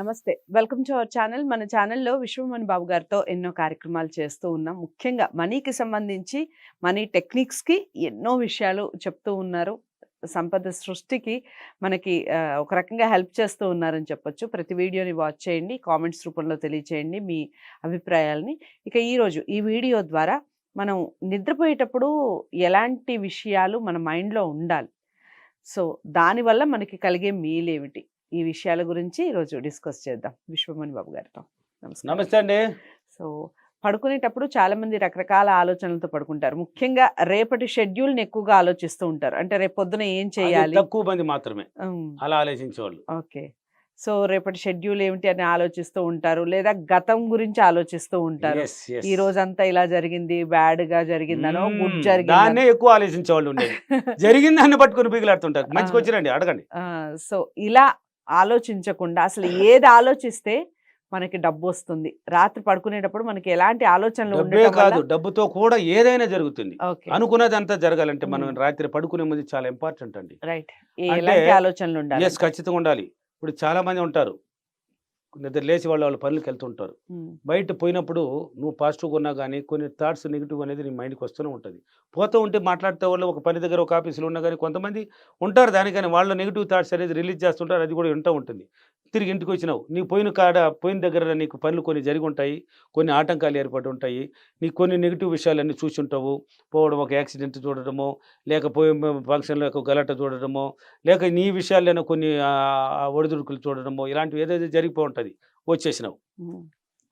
నమస్తే. Welcome to our channel. మన ఛానల్లో విశ్వమణి బాబు గారితో ఎన్నో కార్యక్రమాలు చేస్తూ ఉన్నాం. ముఖ్యంగా మనీకి సంబంధించి మనీ టెక్నిక్స్కి ఎన్నో విషయాలు చెప్తూ ఉన్నారు. సంపద సృష్టికి మనకి ఒక రకంగా హెల్ప్ చేస్తూ ఉన్నారని చెప్పొచ్చు. ప్రతి వీడియోని వాచ్ చేయండి. కామెంట్స్ రూపంలో తెలియచేయండి మీ అభిప్రాయాలని. ఇక ఈరోజు ఈ వీడియో ద్వారా మనం నిద్రపోయేటప్పుడు ఎలాంటి విషయాలు మన మైండ్లో ఉండాలి? సో దానివల్ల మనకి కలిగే మీలేమిటి? ఈ విషయాల గురించి ఈరోజు డిస్కస్ చేద్దాం. విశ్వమణి బాబు గారితో. నమస్కారం. నమస్తే అండి. సో పడుకునేటప్పుడు చాలా మంది రకరకాల ఆలోచనలతో పడుకుంటారు. ముఖ్యంగా రేపటి షెడ్యూల్ని ఎక్కువగా ఆలోచిస్తూ ఉంటారు. అంటే రేపు పొద్దున ఏం చేయాలి? తక్కువ మంది మాత్రమే. అలా ఆలోచించేవాళ్ళు. ఓకే. సో రేపటి షెడ్యూల్ ఏమిటి అని ఆలోచిస్తూ ఉంటారు లేదా గతం గురించి ఆలోచిస్తూ ఉంటారు. ఈ రోజంతా ఇలా జరిగింది బ్యాడ్గా జరిగిందనో గుడ్. జరిగింది ఎక్కువ పట్టుకుని పీగులాడుతుంటారు మంచికి వచ్చిరండి అడగండి. సో ఇలా ఆలోచించకుండా అసలు ఏది ఆలోచిస్తే మనకి డబ్బు వస్తుంది. రాత్రి పడుకునేటప్పుడు మనకి ఎలాంటి ఆలోచనలు కాదు డబ్బుతో కూడా ఏదైనా జరుగుతుంది. అనుకున్నది అంతా జరగాలంటే మనం. రాత్రి పడుకునే ముందు చాలా ఇంపార్టెంట్ అండి. రైట్ ఆలోచనలు ఉండాలి ఖచ్చితంగా ఉండాలి. ఇప్పుడు చాలా మంది ఉంటారు. నిద్ర లేచి వాళ్ళు వాళ్ళ పనులకు వెళ్తుంటారు. బయట పోయినప్పుడు నువ్వు పాజిటివ్గా ఉన్నా కానీ కొన్ని థాట్స్ నెగిటివ్ అనేది నీ మైండ్కి వస్తూనే ఉంటుంది. పోతూ ఉంటే మాట్లాడితే వాళ్ళు ఒక పని దగ్గర ఒక ఆఫీసులో ఉన్నా కానీ కొంతమంది ఉంటారు దానికని వాళ్ళ నెగిటివ్ థాట్స్ అనేది రిలీజ్ చేస్తుంటారు అది కూడా వింటూ ఉంటుంది. తిరిగి ఇంటికి వచ్చినావు. నీ పోయిన కాడ పోయిన దగ్గర నీకు పనులు కొన్ని జరిగి ఉంటాయి. కొన్ని ఆటంకాలు ఏర్పడి ఉంటాయి. నీకు కొన్ని నెగిటివ్ విషయాలన్నీ చూసి ఉంటావు. పోవడం ఒక యాక్సిడెంట్ చూడడము లేకపోయి ఫంక్షన్లో ఒక గలాట చూడడము లేక నీ విషయాల్లోనే కొన్ని ఒడిదుడుకులు చూడడము ఇలాంటివి ఏదైతే జరిగిపోయి ఉంటుంది. వచ్చేసినావు.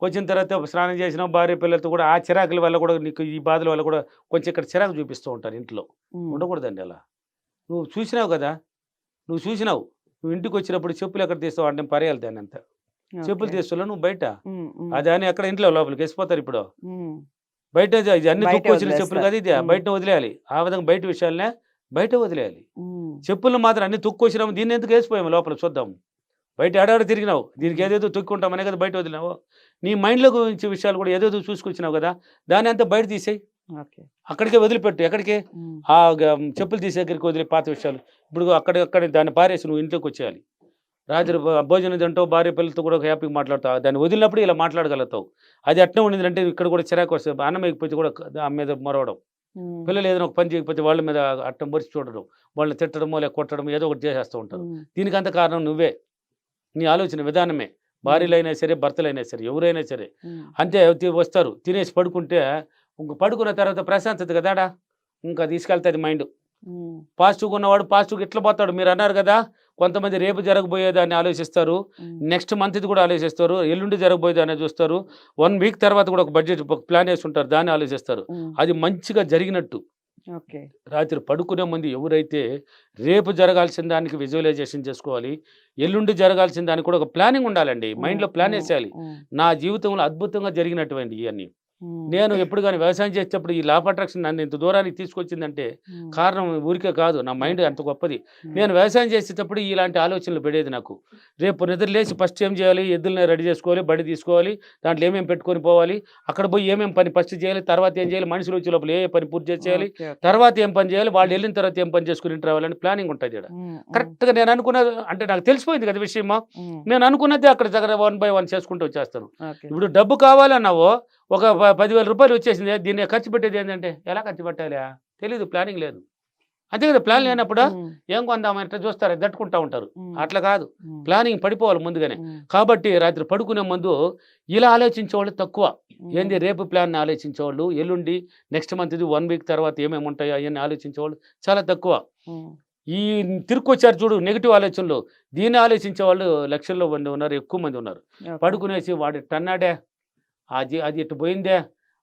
వచ్చిన తర్వాత స్నానం చేసినావు. భార్య పిల్లలతో కూడా ఆ చిరాకుల వల్ల కూడా నీకు ఈ బాధల వల్ల కూడా కొంచెం ఇక్కడ చిరాకు చూపిస్తూ ఉంటారు ఇంట్లో. ఉండకూడదండి అలా. నువ్వు చూసినావు కదా? నువ్వు చూసినావు. నువ్వు ఇంటికి వచ్చినప్పుడు చెప్పులు ఎక్కడ తీస్తావు? అంటే పరేయాలి దాన్ని అంత. చెప్పులు. తీస్తున్నా నువ్వు బయట? అది అని ఎక్కడ ఇంట్లో లోపలికి వేసిపోతారు ఇప్పుడు. బయట ఇది అన్ని దుక్కు వచ్చిన చెప్పులు. కదా ఇది. బయట వదిలేయాలి. ఆ విధంగా బయట విషయాలనే బయట వదిలేయాలి. చెప్పులు మాత్రం అన్ని తొక్కు వచ్చినాము దీన్ని ఎందుకు వేసిపోయాము లోపల చూద్దాం. బయట ఆడాడు తిరిగినావు. దీనికి ఏదేదో తొక్కుంటామనే కదా బయట వదిలినావు. నీ మైండ్లో గురించి విషయాలు కూడా ఏదేదో చూసుకొచ్చినావు కదా. దాన్ని అంతా బయట తీసేయి. అక్కడికే వదిలిపెట్టు. ఎక్కడికి? ఆ చెప్పులు తీసే దగ్గరికి వదిలే పాత విషయాలు. ఇప్పుడు అక్కడ అక్కడ దాన్ని పారేసి నువ్వు ఇంట్లోకి వచ్చేయాలి. రాత్రి భోజనం తింటావు భార్య పిల్లలతో కూడా హ్యాపీగా మాట్లాడతావు. దాన్ని వదిలినప్పుడు ఇలా మాట్లాడగలుగుతావు. అది అట్నే ఉండిందంటే ఇక్కడ కూడా చిరాకు వస్తుంది. అన్నం వేయకపోతే కూడా దాని మీద మొరవడం. పిల్లలు ఏదైనా ఒక పని చేయకపోతే వాళ్ళ మీద అట్టం పొరిచి చూడడం వాళ్ళని తిట్టడమో లేక కొట్టడం ఏదో ఒకటి చేసేస్తూ ఉంటారు. ఉమ్, దీనికి అంత కారణం నువ్వే. నీ ఆలోచన విధానమే. భార్యలైనా సరే భర్తలైనా సరే ఎవరైనా సరే. అంతే వస్తారు. తినేసి పడుకుంటే ఇంక పడుకున్న తర్వాత ప్రశాంతత కదాడా? ఇంకా తీసుకెళ్తుంది మైండ్. పాజిటివ్గా ఉన్నవాడు పాజిటివ్గా ఇట్లా పోతాడు? మీరు అన్నారు కదా కొంతమంది రేపు జరగబోయేదాన్ని ఆలోచిస్తారు నెక్స్ట్ మంత్ ఇది కూడా ఆలోచిస్తారు ఎల్లుండి జరగబోయేదాన్ని చూస్తారు వన్ వీక్ తర్వాత కూడా ఒక బడ్జెట్ ప్లాన్ వేసి ఉంటారు దాన్ని ఆలోచిస్తారు. అది మంచిగా జరిగినట్టు. రాత్రి పడుకునే ముందు ఎవరైతే రేపు జరగాల్సిన దానికి విజువలైజేషన్ చేసుకోవాలి ఎల్లుండి జరగాల్సిన దానికి కూడా ఒక ప్లానింగ్ ఉండాలండి. మైండ్లో ప్లాన్ వేసేయాలి. నా జీవితంలో అద్భుతంగా జరిగినటువంటి ఇవన్నీ నేను ఎప్పుడు కానీ వ్యవసాయం చేసేటప్పుడు ఈ లాభ అట్రాక్షన్ నన్ను ఇంత దూరానికి తీసుకొచ్చిందంటే కారణం ఊరికే కాదు. నా మైండ్ అంత గొప్పది. నేను వ్యవసాయం చేసేటప్పుడు ఇలాంటి ఆలోచనలు పడేది నాకు. రేపు నిద్ర లేచి ఫస్ట్ ఏం చేయాలి? ఎద్దుల్ని రెడీ చేసుకోవాలి బడి తీసుకోవాలి దాంట్లో ఏమేమి పెట్టుకొని పోవాలి అక్కడ పోయి ఏమేమి పని ఫస్ట్ చేయాలి తర్వాత ఏం చేయాలి మనుషులు వచ్చే లోపల ఏ పని పూర్తి చేయాలి. తర్వాత ఏం పని చేయాలి వాళ్ళు వెళ్ళిన తర్వాత ఏం పని చేసుకుని రావాలని ప్లానింగ్ ఉంటుంది ఇక్కడ కరెక్ట్గా నేను అనుకున్నది అంటే నాకు తెలిసిపోయింది కదా విషయమా? నేను అనుకున్నది అక్కడ దగ్గర వన్ బై వన్ చేసుకుంటూ వచ్చేస్తాను. ఇప్పుడు డబ్బు కావాలన్నావో ఒక ప- పదివేల రూపాయలు వచ్చేసింది. దీన్ని ఖర్చు పెట్టేది ఏంటంటే ఎలా ఖర్చు పెట్టాలి తెలీదు ప్లానింగ్ లేదు. అంతే కదా ప్లాన్ లేనప్పుడు ఏం కొందామని ఇట్లా చూస్తారు దట్టుకుంటా ఉంటారు. అట్లా కాదు. ప్లానింగ్ పడిపోవాలి ముందుగానే. కాబట్టి రాత్రి పడుకునే ముందు ఇలా ఆలోచించేవాళ్ళు తక్కువ. ఏంది రేపు ప్లాన్ ఆలోచించేవాళ్ళు? ఎల్లుండి నెక్స్ట్ మంత్ ఇది వన్ వీక్ తర్వాత ఏమేమి ఉంటాయో అవన్నీ ఆలోచించేవాళ్ళు చాలా తక్కువ. ఈ తిరుక్కొచ్చారు చూడు నెగిటివ్ ఆలోచనలు. దీన్ని ఆలోచించే వాళ్ళు లక్షల్లో మంది ఉన్నారు ఎక్కువ మంది ఉన్నారు. పడుకునేసి వాడు టన్నాడే అది అది ఇటు పోయిందే?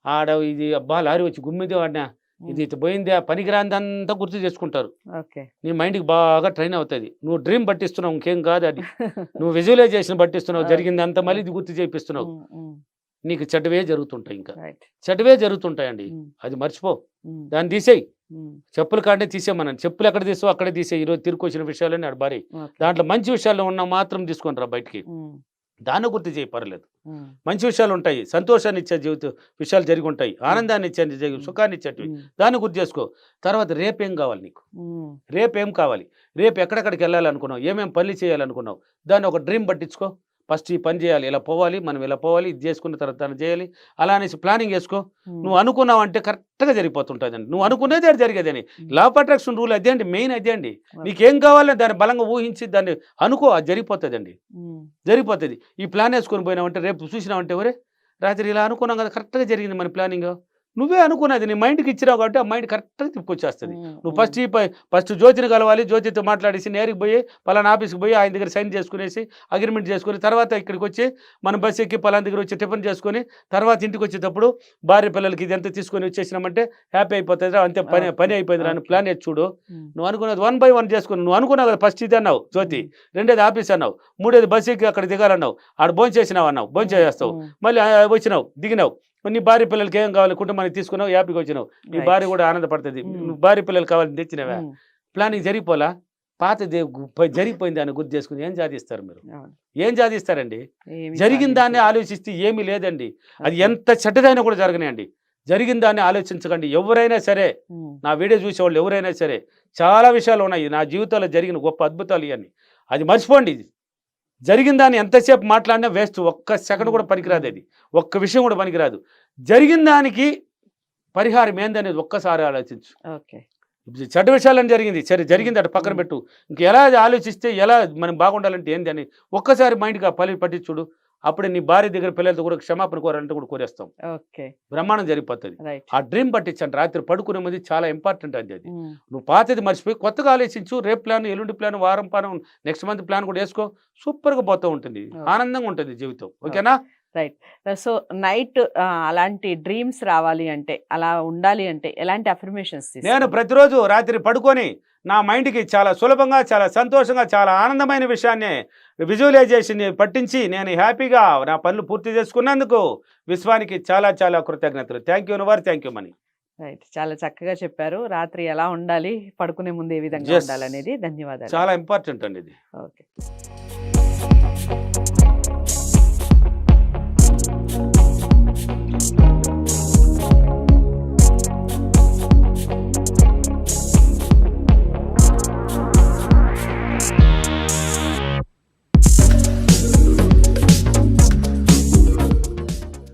ఆడ ఇది అబ్బా లారీ వచ్చి గుమ్మిందే వాడినా. ఇది ఇటు పోయిందే? పనికిరాందంతా గుర్తు చేసుకుంటారు. నీ మైండ్కి బాగా ట్రైన్ అవుతుంది. నువ్వు డ్రీమ్ పట్టిస్తున్నావు ఇంకేం కాదు అది. నువ్వు విజువలైజేషన్ పట్టిస్తున్నావు ఆ. జరిగిందంతా మళ్ళీ ఇది గుర్తు చేపిస్తున్నావు నీకు చెడ్డవే జరుగుతుంటాయి ఇంకా. చెడ్డవే జరుగుతుంటాయండి. అది మర్చిపో. దాన్ని తీసేయి. చెప్పులు కాడే తీసేయమన్నాను చెప్పులు ఎక్కడ తీసావు అక్కడే తీసేయి. ఈరోజు తిరుకొచ్చిన భారీ ఓకే. దాంట్లో మంచి విషయాలు ఉన్న మాత్రం తీసుకొని రా బయటికి. దాన్ని గుర్తు చేయి పర్లేదు మంచి విషయాలు ఉంటాయి సంతోషాన్ని ఇచ్చే జీవిత విషయాలు జరిగి ఉంటాయి ఆనందాన్ని ఇచ్చే సుఖాన్ని ఇచ్చేటివి దాన్ని గుర్తు చేసుకో. తర్వాత రేపేం కావాలి నీకు? రేపేం కావాలి? రేపు ఎక్కడెక్కడికి వెళ్ళాలనుకున్నావు ఏమేం పనులు చేయాలనుకున్నావు? దాన్ని ఒక డ్రీమ్ పట్టించుకో ఫస్ట్ ఈ పని చేయాలి. ఇలా పోవాలి? మనం ఇలా పోవాలి? ఇది చేసుకున్న తర్వాత దాన్ని చేయాలి. అలా అనేసి ప్లానింగ్ వేసుకో ఉమ్, నువ్వు అనుకున్నావు అంటే కరెక్ట్గా జరిగిపోతుంటుందండి. నువ్వు అనుకునేది అది జరిగేదని లా ఆఫ్ అట్రాక్షన్ రూల్ అదే అండి. మెయిన్ అదే అండి. నీకేం కావాలో దాన్ని బలంగా ఊహించి దాన్ని అనుకో. అది జరిగిపోతుందండి. ఉమ్, జరిగిపోతుంది. ఈ ప్లాన్ వేసుకొని పోయినావంటే రేపు చూసినావంటే ఎవరే? రాత్రి ఇలా అనుకున్నాం కదా కరెక్ట్గా జరిగింది మన ప్లానింగ్. నువ్వే అనుకున్నది నీ మైండ్కి ఇచ్చినావు కాబట్టి ఆ మైండ్ కరెక్ట్గా తిప్పుకొచ్చేస్తుంది. నువ్వు ఫస్ట్ ఈ ఫస్ట్ జ్యోతిని కలవాలి జ్యోతితో మాట్లాడేసి నేరుకు పోయి పలానా ఆఫీస్కి పోయి ఆయన దగ్గర సైన్ చేసుకునేసి అగ్రిమెంట్ చేసుకుని తర్వాత ఇక్కడికి వచ్చి మనం బస్ ఎక్కి పలానా దగ్గర వచ్చి టిఫిన్ చేసుకొని తర్వాత ఇంటికి వచ్చేటప్పుడు భార్య పిల్లలకి ఇదంతా తీసుకొని వచ్చేసినామంటే హ్యాపీ అయిపోతుంది అంతే పని పని అయిపోయింది అని. ప్లాన్ వేసి చూడు. నువ్వు అనుకున్నది వన్ బై వన్ చేసుకుని నువ్వు అనుకున్నావు కదా ఫస్ట్ ఇది అన్నావు జ్యోతి రెండోది ఆఫీస్ అన్నావు మూడోది బస్ ఎక్కి అక్కడ దిగాలన్నావు ఆడ భోజనం చేసినావు అన్నావు భోజనం చేస్తావు మళ్ళీ వచ్చినావు దిగినావు నీ భార్య పిల్లలకి ఏం కావాలి? కుటుంబానికి తీసుకున్నావు హ్యాపీగా వచ్చినావు. నీ. భార్య కూడా ఆనందపడుతుంది. Mm. నువ్వు భార్య పిల్లలు కావాలని తెచ్చినవా? ఉమ్, ప్లానింగ్ జరిగిపోలా? పాతది గు- ప- జరిగిపోయింది అని గుర్తు చేసుకుని ఏం సాధిస్తారు మీరు. ఏం సాధిస్తారండి జరిగిన దాన్ని. ఆలోచిస్తే ఏమీ లేదండి. అది. ఎంత చెడ్డదైనా కూడా జరగనియండి జరిగిన దాన్ని ఆలోచించకండి. ఎవరైనా సరే ఉమ్, నా వీడియో చూసేవాళ్ళు ఎవరైనా సరే చాలా విషయాలు ఉన్నాయి. నా జీవితంలో జరిగిన గొప్ప అద్భుతాలు ఇవన్నీ. అది మర్చిపోండి. జరిగిన దాన్ని ఎంతసేపు మాట్లాడినా వేస్ట్. ఒక్క సెకండ్ కూడా పనికిరాదు అది. ఒక్క విషయం కూడా పనికిరాదు. జరిగిన దానికి పరిహారం ఏందనేది ఒక్కసారి ఆలోచించు. చెడ్డ విషయాలని జరిగింది. సరే జరిగింది అటు పక్కన. పెట్టు. ఇంక ఎలా ఆలోచిస్తే ఎలా మనం బాగుండాలంటే ఏంది అని ఒక్కసారి మైండ్గా పని పట్టి చూడు. అప్పుడే నీ భార్య దగ్గర పిల్లలతో కూడా క్షమాపణ కోరాలంటే కూడా కోరేస్తాం. బ్రహ్మాండం జరిగిపోతుంది. ఆ డ్రీమ్ పట్టించండి. రాత్రి పడుకునే ముందు చాలా ఇంపార్టెంట్ అది అది. నువ్వు పాతది మర్చిపోయి కొత్తగా ఆలోచించు. రేపు ప్లాన్ ఎల్లుండి ప్లాన్ వారం ప్లాన్ నెక్స్ట్ మంత్ ప్లాన్ కూడా వేసుకో. సూపర్గా పోతూ ఉంటుంది. ఆనందంగా ఉంటుంది జీవితం. ఓకేనా? సో నైట్ అలాంటి డ్రీమ్స్ రావాలి అంటే అలా ఉండాలి అంటే ఎలాంటి అఫర్మేషన్స్ నేను ప్రతిరోజు రాత్రి పడుకొని నా మైండ్కి చాలా సులభంగా చాలా సంతోషంగా చాలా ఆనందమైన విషయాన్ని విజువలైజేషన్ పట్టించి నేను హ్యాపీగా నా పనులు పూర్తి చేసుకున్నందుకు విశ్వానికి చాలా చాలా కృతజ్ఞతలు. థ్యాంక్ యూ నవర్ థ్యాంక్ యూ మనీ. రైట్. చాలా చక్కగా చెప్పారు. రాత్రి ఎలా ఉండాలి పడుకునే ముందు ఏ విధంగా. ఉండాలనేది. ధన్యవాదాలు. చాలా ఇంపార్టెంట్ అండి ఇది. ఓకే.